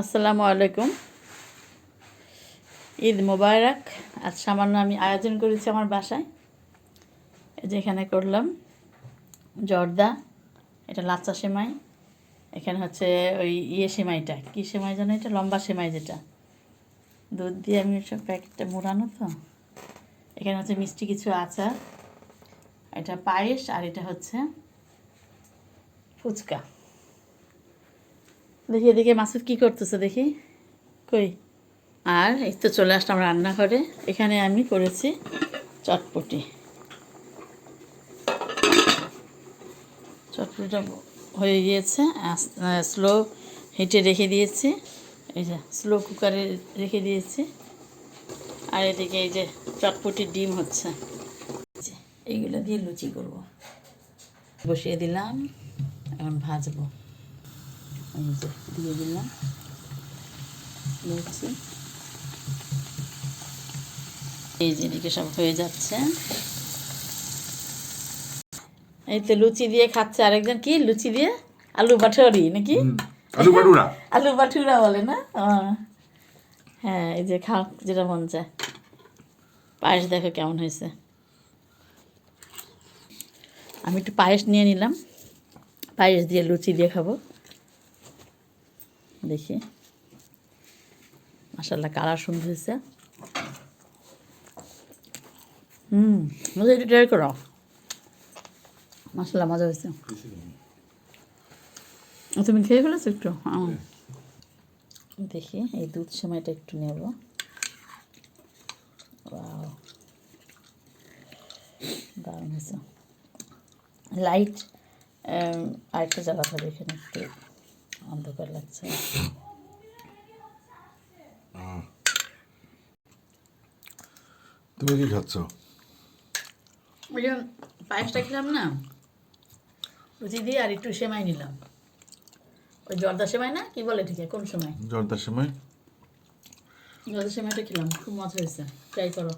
আসসালামু আলাইকুম। ঈদ মোবারক। আজ সামান্য আমি আয়োজন করেছি আমার বাসায়। এই যে এখানে করলাম জর্দা, এটা লাচ্চা সেমাই। এখানে হচ্ছে ওই ইয়ে সেমাইটা। কী সেমাই জানো এটা? লম্বা সেমাই যেটা। দুধ দিয়ে আমি সব প্যাকেটটা মোড়ানো তো। এখানে হচ্ছে মিষ্টি কিছু আচার। এটা পায়েস আর এটা হচ্ছে ফুচকা। দেখি এদিকে মাসুদ কি করতেছে দেখি। কই? আর এই তো চলে আসলাম রান্নাঘরে। এখানে আমি করেছি চটপটি। চটপটিটা হয়ে গিয়েছে স্লো হিটে রেখে দিয়েছি। এই যে স্লো কুকারে রেখে দিয়েছি। আর এদিকে এই যে চটপটির ডিম হচ্ছে। এইগুলো দিয়ে লুচি করব। বসিয়ে দিলাম, এখন ভাজবো। এই যে দিয়ে দিলাম। লুচি এই যে এদিকে সব হয়ে যাচ্ছে। এই তো লুচি দিয়ে খাচ্ছে আরেকজন। কি? লুচি দিয়ে? আলু বাঠরি নাকি? আলু বাটুরা। আলু বাঠুরা বলে না? হ্যাঁ এই যে খাও যেটা মন চায়। পায়েস দেখো কেমন হয়েছে। আমি একটু পায়েস নিয়ে নিলাম। পায়েস দিয়ে লুচি দিয়ে খাব। দেখি। মাসাল্লাহ কালার সুন্দর হয়েছে। হুম একটু ট্রাই করো। মাসাল্লাহ মজা হয়েছে। তুমি খেয়ে ফেলেছো একটু। দেখি, এই দুধ সময়টা একটু নেব. দারুণ হয়েছে। লাইট আরেকটা জ্বালাতে এখানে একটু। অন্ধকার লাগছে। তুমি কি খাচ্ছ? ওই যে পায়েসটা খেলাম না লুচি দিয়ে আর একটু সেমাই নিলাম। ওই জর্দা সেমাই না? কি বলে ঠিক আছে কোন সময় জর্দার সময় জর্দা সেমাইটা খেলাম খুব মজা হয়েছে। ট্রাই করো।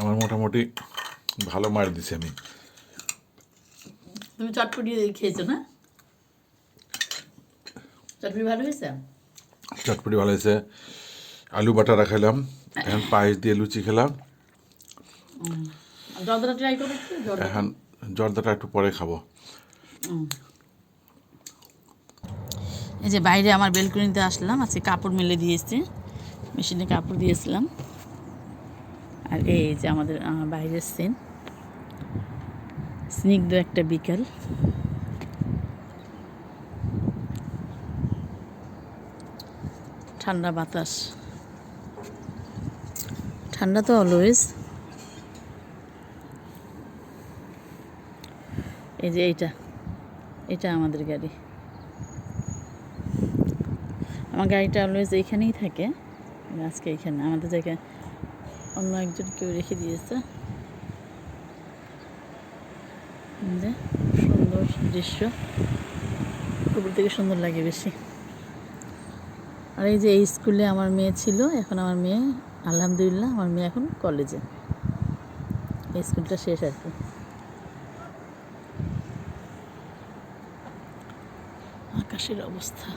আমার মোটামুটি ভালো মার দিছি আমি। তুমি চটপটি দিয়ে খেয়েছো না? চটপটি ভালো হয়েছে? চটপটি ভালো হয়েছে। আলু বাটারা খেলাম এখন পায়েস দিয়ে লুচি খেলাম। জর্দাটা ট্রাই করো এখন জর্দাটা একটু পরে খাব। এই যে বাইরে আমার বেলকনিতে আসলাম আজকে কাপড় মেলে দিয়েছি মেশিনে কাপড় দিয়েছিলাম। আর এই যে আমাদের বাইরের সিন স্নিগ্ধ একটা বিকাল। ঠান্ডা বাতাস। ঠান্ডা তো অলওয়েজ এই যে এইটা এটা আমাদের গাড়ি। আমার গাড়িটা অলওয়েজ এইখানেই থাকে। আজকে এইখানে, আমাদের জায়গায় অন্য একজন কেউ রেখে দিয়েছে। সুন্দর দৃশ্য। উপর থেকে সুন্দর লাগে বেশি। আর এই যে এই স্কুলে আমার মেয়ে ছিল, এখন আমার মেয়ে, আলহামদুলিল্লাহ, আমার মেয়ে এখন কলেজে এই স্কুলটা শেষ আর কি। আকাশের অবস্থা।